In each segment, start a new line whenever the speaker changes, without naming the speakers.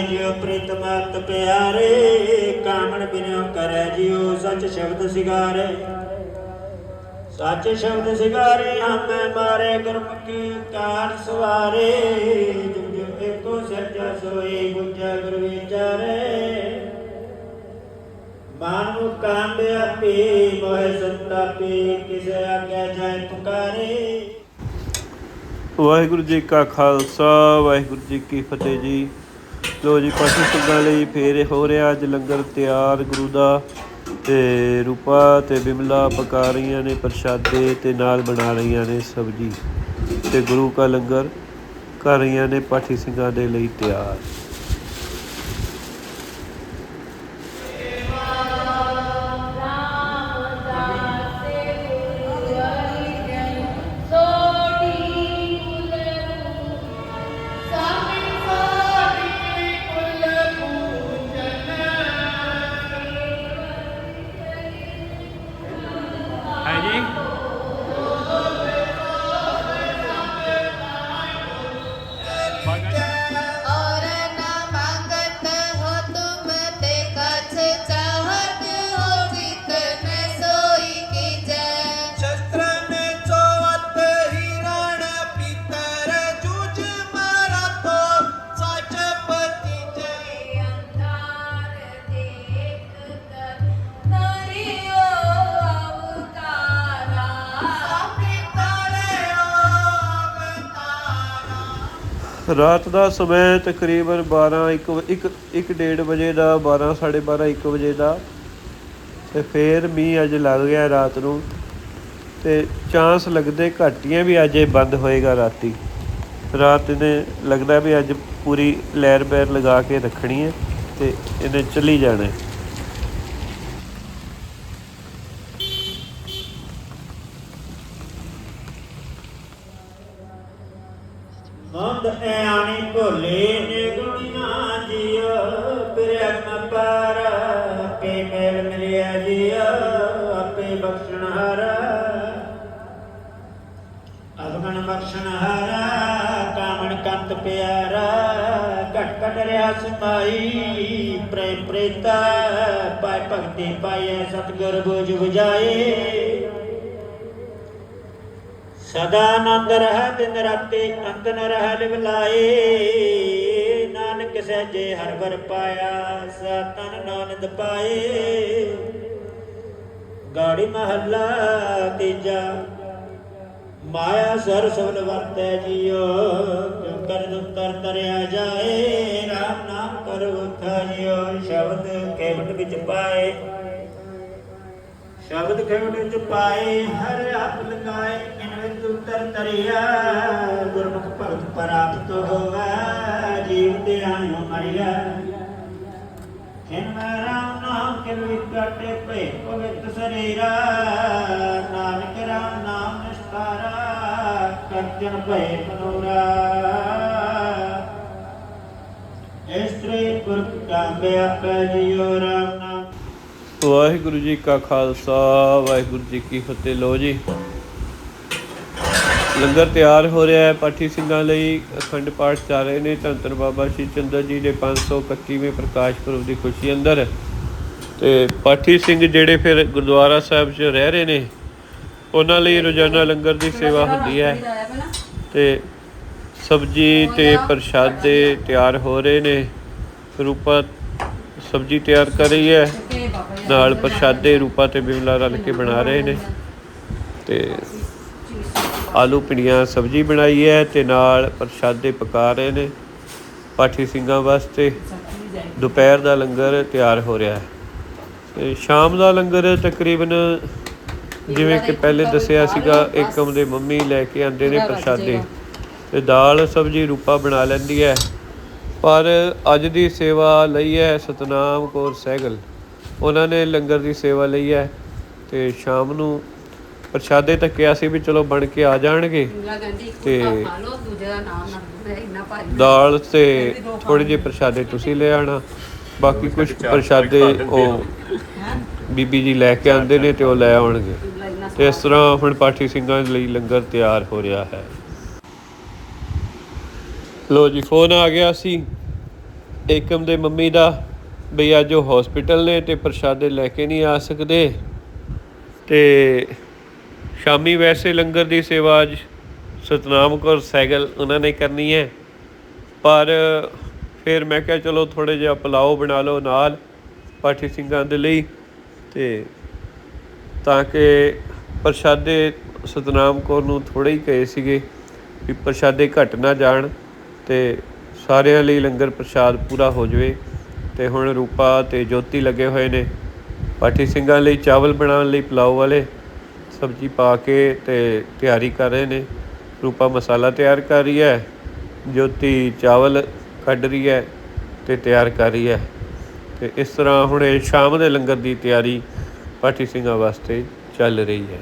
ਜਿਉ ਪ੍ਰੀਤਮ ਪਿਆਰੇ, ਕਾਮਣ ਬਿਨੋ ਕਰੈ ਜਿਉ ਸਚ ਸ਼ਬਦ ਸਿਗਾਰੇ। ਸੱਚ ਸ਼ਬਦ ਸਿਗਾਰੇ ਹਮੈ ਮਾਰੇ ਗੁਰਮੁਖੀ ਕਾਰ ਸਵਾਰੇ ਜੁਗ ਜੁਗ ਏਕੋ ਸੱਚਾ ਸੋਈ ਬੁਝਾ ਗੁਰ ਵਿਚਾਰੇ। ਮਾਨੁ ਕਾਮ ਆਪੇ, ਮੋਹਿ ਸੰਤਾਪੇ ਕਿਸੇ ਆਗਿਆ ਜਾਇ ਪੁਕਾਰੇ।
ਵਾਹਿਗੁਰੂ ਜੀ ਕਾ ਖਾਲਸਾ, ਵਾਹਿਗੁਰੂ ਜੀ ਕੀ ਫਤਿਹ ਜੀ। ਲੋ ਜੀ ਪਾਠੀ ਸਿੰਘਾਂ ਲਈ ਫੇਰ ਹੋ ਰਿਹਾ ਅੱਜ ਲੰਗਰ ਤਿਆਰ, ਗੁਰੂ ਦਾ ਤੇ ਰੂਪਾ ਤੇ ਬਿਮਲਾ ਪਕਾ ਰਹੀਆਂ ਨੇ, ਪ੍ਰਸ਼ਾਦੇ ਤੇ ਨਾਲ ਬਣਾ ਰਹੀਆਂ ਨੇ ਸਬਜੀ ਤੇ ਗੁਰੂ ਕਾ ਲੰਗਰ ਕਰ ਰਹੀਆਂ ਨੇ ਪਾਠੀ ਸਿੰਘਾਂ ਦੇ ਲਈ ਤਿਆਰ। ਰਾਤ ਦਾ ਸਮਾਂ ਤਕਰੀਬਨ 12 1 1 1 ਡੇਢ ਵਜੇ ਦਾ 12 12:30 1 ਵਜੇ ਦਾ। ਤੇ ਫੇਰ ਮੀਂਹ ਅੱਜ ਲੱਗ ਗਿਆ ਰਾਤ ਨੂੰ। ਤੇ ਚਾਂਸ ਲੱਗਦੇ ਘਾਟੀਆਂ ਵੀ ਅੱਜ ਇਹ ਬੰਦ ਹੋਏਗਾ ਰਾਤੀ। ਰਾਤ ਨੇ ਲੱਗਦਾ ਵੀ ਅੱਜ ਪੂਰੀ ਲਹਿਰ ਬੈਰ ਲਗਾ ਕੇ ਰੱਖਣੀ ਹੈ ਤੇ ਇਹਨੇ ਚਲੀ ਜਾਣਾ
ਕਾਮਣ ਪਿਆਰਾ, ਘਟ ਘਟ ਰਿਆ ਸਮਾਈ। ਪ੍ਰੇਮ ਪ੍ਰੇਤਾ ਪਾਇ ਭਗਤੀ ਪਾਏ, ਸਤਗੁਰ ਬੁਝ ਬੁਝਾਏ। ਸਦਾ ਆਨੰਦ ਰਹਿ ਦਿਨ ਰਾਤੇ ਅੰਤ ਨ ਰਹਿ, ਲਿਵ ਲਾਏ। ਨਾਨਕ ਸਹਿਜੇ ਹਰ ਵਰ ਪਾਇਆ, ਸਤਨ ਤਨ ਨਾਨਦ ਪਾਏ। ਗਾੜੀ ਮਹੱਲਾ ਤੀਜਾ, ਮਾਇਆ ਸਰ ਸਵਲ ਵਰਤੈ ਜੀਓ ਕਿਉ ਕਰ ਦੁਤਰ ਤਰਿਆ ਜਾਏ, ਰਾਮ ਨਾਮ ਕਰੋ ਥਾਇਓ ਸ਼ਬਦ ਕੇਵਟ ਵਿੱਚ ਪਾਏ। ਸ਼ਬਦ ਖੇਵਟ ਵਿੱਚ ਪਾਏ, ਹਰ ਹੱਥ ਲਗਾਏ ਇਨ ਵਿੱਚ ਉਤਰ ਤਰਿਆ। ਗੁਰਮੁਖ ਭਗਤ ਪ੍ਰਾਪਤ ਹੋਵੇ, ਜੀਵ ਤੇ ਆਇਓ ਰਾਮ ਨਾਮ ਕੇ ਵਿਕਟੇ ਭੇ ਪਵਿੱਤ ਸਰੀਰਾ। ਨਾਨਕ ਰਾਮ ਨਾਮ ਨਿਸਤਾਰਾ, ਕਰਜਨ ਭੇ ਮਨੋਰਾ। ਇਸਤਰੀ ਪੁਰਖ ਕਾਂਬੇ ਆਪੇ ਜਿਉ ਰਾਮ ਨਾਮ
ਵਾਹਿਗੁਰੂ ਜੀ ਕਾ ਖਾਲਸਾ, ਵਾਹਿਗੁਰੂ ਜੀ ਕੀ ਫਤਿਹ। ਲੋ ਜੀ, ਲੰਗਰ ਤਿਆਰ ਹੋ ਰਿਹਾ ਹੈ। ਪਾਠੀ ਸਿੰਘਾਂ ਲਈ ਅਖੰਡ ਪਾਠ ਚੱਲ ਰਹੇ ਨੇ। ਧੰਨ ਧੰਨ ਬਾਬਾ ਸ਼੍ਰੀ ਚੰਦਰ ਜੀ ਦੇ 531ਵੇਂ ਪ੍ਰਕਾਸ਼ ਪੁਰਬ ਦੀ ਖੁਸ਼ੀ ਅੰਦਰ। ਤੇ ਪਾਠੀ ਸਿੰਘ ਜਿਹੜੇ ਫਿਰ ਗੁਰਦੁਆਰਾ ਸਾਹਿਬ 'ਚ ਰਹਿ ਰਹੇ ਨੇ, ਉਹਨਾਂ ਲਈ ਰੋਜ਼ਾਨਾ ਲੰਗਰ ਦੀ ਸੇਵਾ ਹੁੰਦੀ ਹੈ। ਤੇ ਸਬਜੀ ਤੇ ਪ੍ਰਸ਼ਾਦੇ ਤਿਆਰ ਹੋ ਰਹੇ ਨੇ। ਰੂਪਾ ਸਬਜੀ ਤਿਆਰ ਕਰ ਰਹੀ ਹੈ। ਨਾਲ ਪ੍ਰਸ਼ਾਦੇ ਰੂਪਾ ਤੇ ਬਿਮਲਾ ਰਲ ਕੇ ਬਣਾ ਰਹੇ ਨੇ। ਤੇ ਆਲੂ ਪਿੰਡੀਆਂ ਸਬਜੀ ਬਣਾਈ ਹੈ ਤੇ ਨਾਲ ਪ੍ਰਸ਼ਾਦੇ ਪਕਾ ਰਹੇ ਨੇ। ਪਾਠੀ ਸਿੰਘਾਂ ਵਾਸਤੇ ਦੁਪਹਿਰ ਦਾ ਲੰਗਰ ਤਿਆਰ ਹੋ ਰਿਹਾ ਹੈ। ਤੇ ਸ਼ਾਮ ਦਾ ਲੰਗਰ ਤਕਰੀਬਨ ਜਿਵੇਂ ਕਿ ਪਹਿਲੇ ਦੱਸਿਆ ਸੀਗਾ, ਏਕਮ ਦੇ ਮੰਮੀ ਲੈ ਕੇ ਆਂਦੇ ਨੇ ਪ੍ਰਸ਼ਾਦੇ। ਤੇ ਦਾਲ, ਸਬਜੀ ਰੂਪਾ ਬਣਾ ਲੈਂਦੀ ਹੈ। ਪਰ ਅੱਜ ਦੀ ਸੇਵਾ ਲਈ ਹੈ ਸਤਨਾਮ ਕੌਰ ਸਹਿਗਲ ਉਹਨਾਂ ਨੇ ਲੰਗਰ ਦੀ ਸੇਵਾ ਲਈ ਹੈ ਤੇ ਸ਼ਾਮ ਨੂੰ ਪ੍ਰਸ਼ਾਦੇ ਤੱਕ ਕਿਹਾ ਸੀ ਵੀ ਚਲੋ ਬਣ ਕੇ ਆ ਜਾਣਗੇ। ਤੇ ਦਾਲ ਤੇ ਥੋੜੇ ਜਿਹੇ ਪ੍ਰਸ਼ਾਦੇ ਤੁਸੀਂ ਲੈ ਆਣਾ ਬਾਕੀ ਕੁਝ ਪ੍ਰਸ਼ਾਦੇ ਉਹ ਬੀਬੀ ਜੀ ਲੈ ਕੇ ਆਉਂਦੇ ਨੇ ਤੇ ਉਹ ਲੈ ਆਉਣਗੇ। ਤੇ ਇਸ ਤਰ੍ਹਾਂ ਹੁਣ ਪਾਠੀ ਸਿੰਘਾਂ ਲਈ ਲੰਗਰ ਤਿਆਰ ਹੋ ਰਿਹਾ ਹੈ। ਲੋ ਜੀ ਫੋਨ ਆ ਗਿਆ ਸੀ।
ਏਕਮ ਦੇ ਮੰਮੀ ਦਾ, ਬਈ ਅੱਜ ਉਹ ਹਸਪੀਟਲ ਨੇ ਤੇ ਪ੍ਰਸ਼ਾਦੇ ਲੈ ਕੇ ਨਹੀਂ ਆ ਸਕਦੇ। ਤੇ ਸ਼ਾਮੀ ਵੈਸੇ ਲੰਗਰ ਦੀ ਸੇਵਾ ਅੱਜ ਸਤਨਾਮ ਕੌਰ ਸੈਗਲ ਉਹਨਾਂ ਨੇ ਕਰਨੀ ਹੈ। ਪਰ ਫਿਰ ਮੈਂ ਕਿਹਾ, ਚਲੋ ਥੋੜੇ ਜਿਹਾ ਪਲਾਓ ਬਣਾ ਲਓ ਨਾਲ, ਪਾਠੀ ਸਿੰਘਾਂ ਦੇ ਲਈ। ਤੇ ਤਾਂ ਕਿ ਪ੍ਰਸ਼ਾਦੇ ਸਤਨਾਮ ਕੌਰ ਨੂੰ ਥੋੜੇ ਹੀ ਕਹੇ ਸੀਗੇ ਵੀ ਪ੍ਰਸ਼ਾਦੇ ਘਟ ਨਾ ਜਾਣ। ਤੇ ਸਾਰਿਆਂ ਲਈ ਲੰਗਰ ਪ੍ਰਸ਼ਾਦ ਪੂਰਾ ਹੋ ਜਾਵੇ। ਤੇ ਹੁਣ ਰੂਪਾ ਤੇ ਜੋਤੀ ਲੱਗੇ ਹੋਏ ਨੇ। ਪਾਠੀ ਸਿੰਘਾਂ ਲਈ ਚਾਵਲ ਬਣਾਉਣ ਲਈ ਪਲਾਓ ਵਾਲੇ ਸਬਜ਼ੀ ਪਾ ਕੇ ਤੇ ਤਿਆਰੀ ਕਰ ਰਹੇ ਨੇ। ਰੂਪਾ ਮਸਾਲਾ ਤਿਆਰ ਕਰ ਰਹੀ ਹੈ। ਜੋਤੀ ਚਾਵਲ ਕੱਢ ਰਹੀ ਹੈ ਤੇ ਤਿਆਰ ਕਰ ਰਹੀ ਹੈ। ਤੇ ਇਸ ਤਰ੍ਹਾਂ ਹੁਣ ਇਹ ਸ਼ਾਮ ਦੇ ਲੰਗਰ ਦੀ ਤਿਆਰੀ ਪਾਠੀ ਸਿੰਘਾਂ ਵਾਸਤੇ ਚੱਲ ਰਹੀ ਹੈ।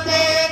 Amen.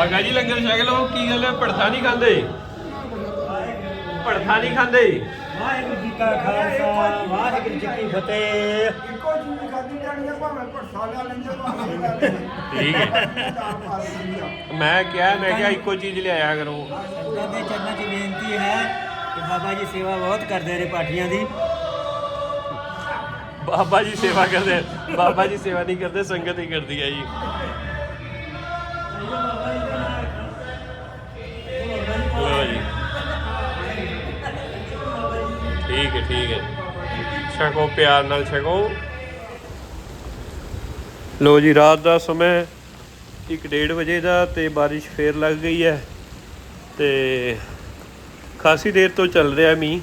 ਬਾਗਾ ਜੀ ਲੰਗਰ ਛਕ ਲਓ ਕੀ ਗੱਲ ਹੈ ਭੜਥਾ ਨਹੀਂ ਖਾਂਦੇ? ਭੜਥਾ ਨਹੀਂ ਖਾਂਦੇ?
ਵਾਹਿਗੁਰੂ ਜੀ ਕਾ ਖਾਲਸਾ ਵਾਹਿਗੁਰੂ ਜੀ ਕੀ ਫਤਿਹ।
ਇੱਕੋ ਚੀਜ਼ ਖਾਦੀ ਜਾਣੀ ਆ ਭਾਵੇਂ ਪਰਸਾਲਾ ਲੈਂਦੇ ਭਾਵੇਂ
ਠੀਕ ਹੈ। ਮੈਂ ਕਿਹਾ ਮੈਂ ਕਿਹਾ ਇੱਕੋ ਚੀਜ਼ ਲਿਆਇਆ ਕਰੋ।
ਸੰਗਤਾਂ ਦੇ ਚਰਨਾਂ 'ਚ ਬੇਨਤੀ ਹੈ ਕਿ ਬਾਬਾ ਜੀ ਸੇਵਾ ਬਹੁਤ ਕਰਦੇ ਨੇ ਪਾਠੀਆਂ ਦੀ।
ਬਾਬਾ ਜੀ ਸੇਵਾ ਕਰਦੇ। ਬਾਬਾ ਜੀ ਸੇਵਾ ਨਹੀਂ ਕਰਦੇ ਸੰਗਤ ਹੀ ਕਰਦੀ ਹੈ ਜੀ। ਠੀਕ ਹੈ। ਠੀਕ ਛਕੋ, ਪਿਆਰ ਨਾਲ ਛਕੋ। ਲੋ ਜੀ, ਰਾਤ ਦਾ ਸਮਾਂ 1:30 ਵਜੇ ਦਾ ਤੇ ਬਾਰਿਸ਼ ਫੇਰ ਲੱਗ ਗਈ ਹੈ। ਤੇ ਖਾਸੀ ਦੇਰ ਤੋਂ ਚੱਲ ਰਿਹਾ ਮੀਂਹ।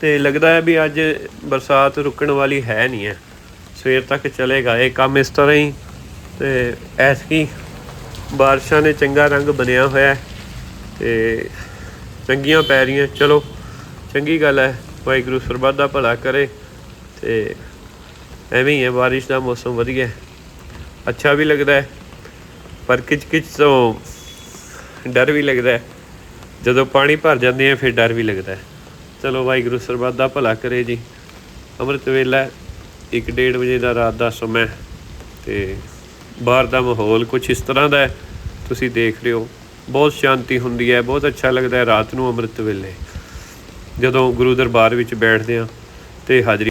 ਤੇ ਲੱਗਦਾ ਹੈ ਵੀ ਅੱਜ ਬਰਸਾਤ ਰੁਕਣ ਵਾਲੀ ਹੈ ਨਹੀਂ ਹੈ। ਸਵੇਰ ਤੱਕ ਚੱਲੇਗਾ ਇਹ ਕੰਮ ਇਸ ਤਰ੍ਹਾਂ ਹੀ। ਤੇ ਐਸਕੀ ਬਾਰਿਸ਼ਾਂ ਨੇ ਚੰਗਾ ਰੰਗ ਬਣਿਆ ਹੋਇਆ ਹੈ। ਤੇ ਚੰਗੀਆਂ ਪੈ ਰਹੀਆਂ। ਚਲੋ, ਚੰਗੀ ਗੱਲ ਹੈ। ਵਾਹਿਗੁਰੂ ਸਰਬੱਤ ਦਾ ਭਲਾ ਕਰੇ ਤੇ ਐਵੇਂ ਹੀ ਹੈ, ਬਾਰਿਸ਼ ਦਾ ਮੌਸਮ ਵਧੀਆ ਅੱਛਾ ਵੀ ਲੱਗਦਾ ਹੈ, ਪਰ ਕਿਚ ਕਿਚ ਤੋਂ ਡਰ ਵੀ ਲੱਗਦਾ ਹੈ। ਜਦੋਂ ਪਾਣੀ ਭਰ ਜਾਂਦੇ ਆ, ਫਿਰ ਡਰ ਵੀ ਲੱਗਦਾ ਹੈ। ਚਲੋ ਵਾਹਿਗੁਰੂ ਸਰਬੱਤ ਦਾ ਭਲਾ ਕਰੇ ਜੀ। ਅੰਮ੍ਰਿਤ ਵੇਲਾ 1:30 ਵਜੇ ਦਾ ਰਾਤ ਦਾ ਸਮਾਂ ਹੈ ਤੇ ਬਾਹਰ ਦਾ ਮਾਹੌਲ ਕੁਝ ਇਸ ਤਰ੍ਹਾਂ ਦਾ ਹੈ। ਤੁਸੀਂ ਦੇਖ ਰਹੇ ਹੋ, ਬਹੁਤ ਸ਼ਾਂਤੀ ਹੁੰਦੀ ਹੈ, ਬਹੁਤ ਅੱਛਾ ਲੱਗਦਾ ਹੈ ਰਾਤ ਨੂੰ ਅੰਮ੍ਰਿਤ ਵੇਲੇ। ਜਦੋਂ ਗੁਰੂ ਦਰਬਾਰ ਵਿੱਚ ਬੈਠਦੇ ਹਾਂ ਤੇ ਹਾਜ਼ਰੀ